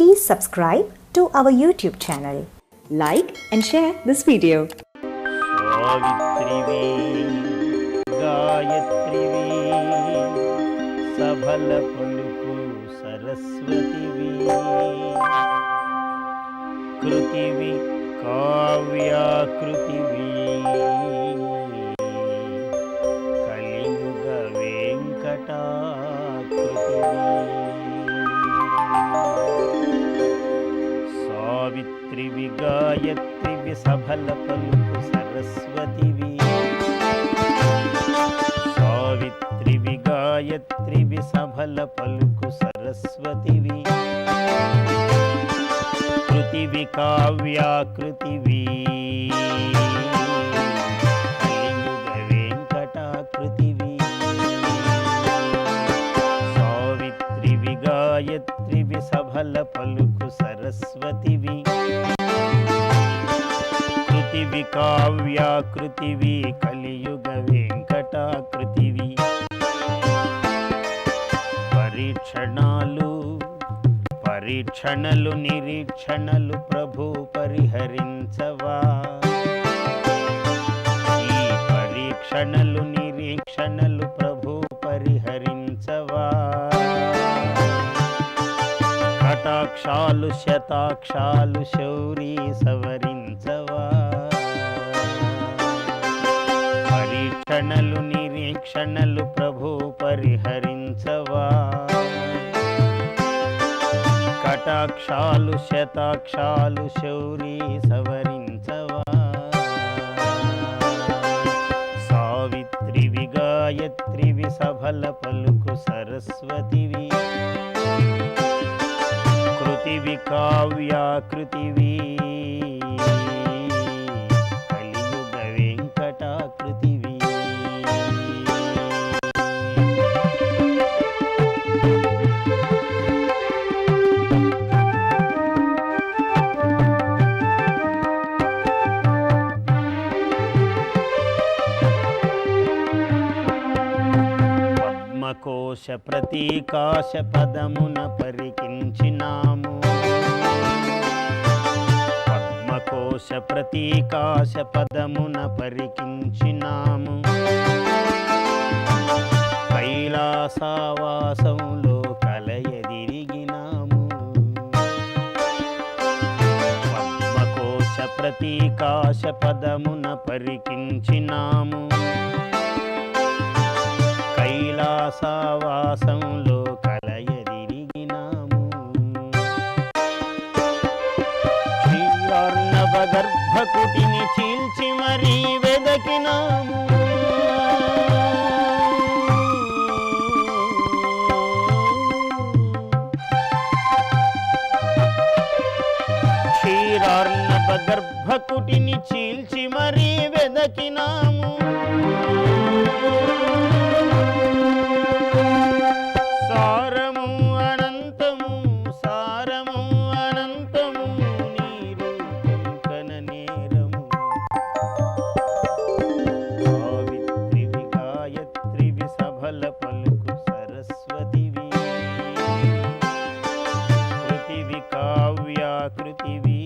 please subscribe to our YouTube channel. Like and share this video. कृतिवि काव्याकृतिवि సావిత్రివి గాయత్రివి సఫల పలుకు సరస్వతివి సావిత్రివి గాయత్రివి సఫల పలుకు సరస్వతివి కృతివి కావ్యాకృతివి కలియుగ వెంకటాకృతివి సావిత్రివి గాయత్రివి సఫల పలుకు సరస్వతివి. కృతివి కావ్యాకృతివి కలియుగ వెంకటాకృతివి. పరీక్షణాలు పరీక్షణలు నిరీక్షణలు ప్రభు పరిహరించవా? ఈ పరీక్షణలు శాలు శతాక్షాలు శౌరీ సవరించవా? పరీక్షణలు నిరీక్షణలు ప్రభు పరిహరించవా? కటాక్షాలు శతాక్షాలు శౌరీ సవరించవా? సావిత్రివి గాయత్రివి సఫల పలుకు సరస్వతివి కావ్యాకృతివి కలియుగ వెంకటాకృతివి పద్మకోశ ప్రతీకాశ పదమున పరికించినాము. పద్మకోశ ప్రతీకాశ పదమున పరికించినాము. కైలాసవాసంలో కలయదిరిగినాము. పద్మకోశ ప్రతీకాశ పదమున పరికించినాము. కైలాసావాసంలో క్షీరార్ణవ గర్భకుటిని చీల్చి మరీ వెదకినాము. సారము అనంతము సారము అనంతము నీరు కన నేరము. సావిత్రివి గాయత్రివి సభల పలుకు సరస్వతివి. కృతివి కావ్యాకృతివి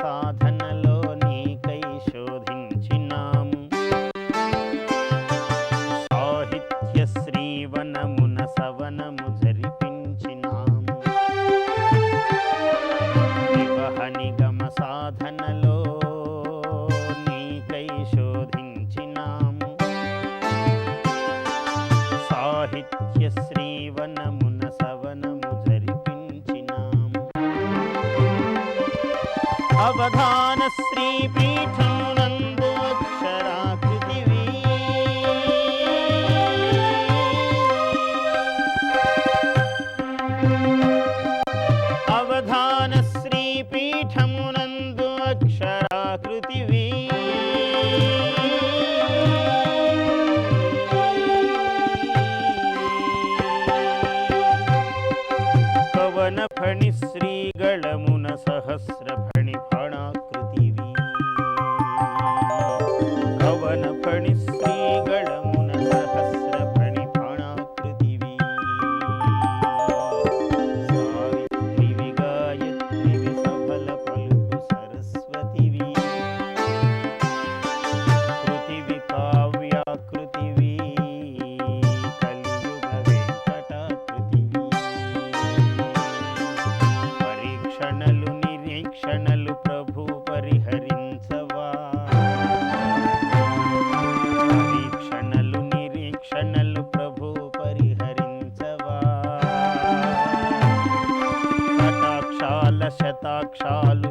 సాధనలో నీకై శోధించినాము. సాహిత్య శ్రీవనమున సవనము జరిపించినాము. నిగమ సాధనలో श्रीपीठ in a furnace. రక్షణలు ప్రభు పరిహరించవా? కటాక్షాల శతాక్షాలు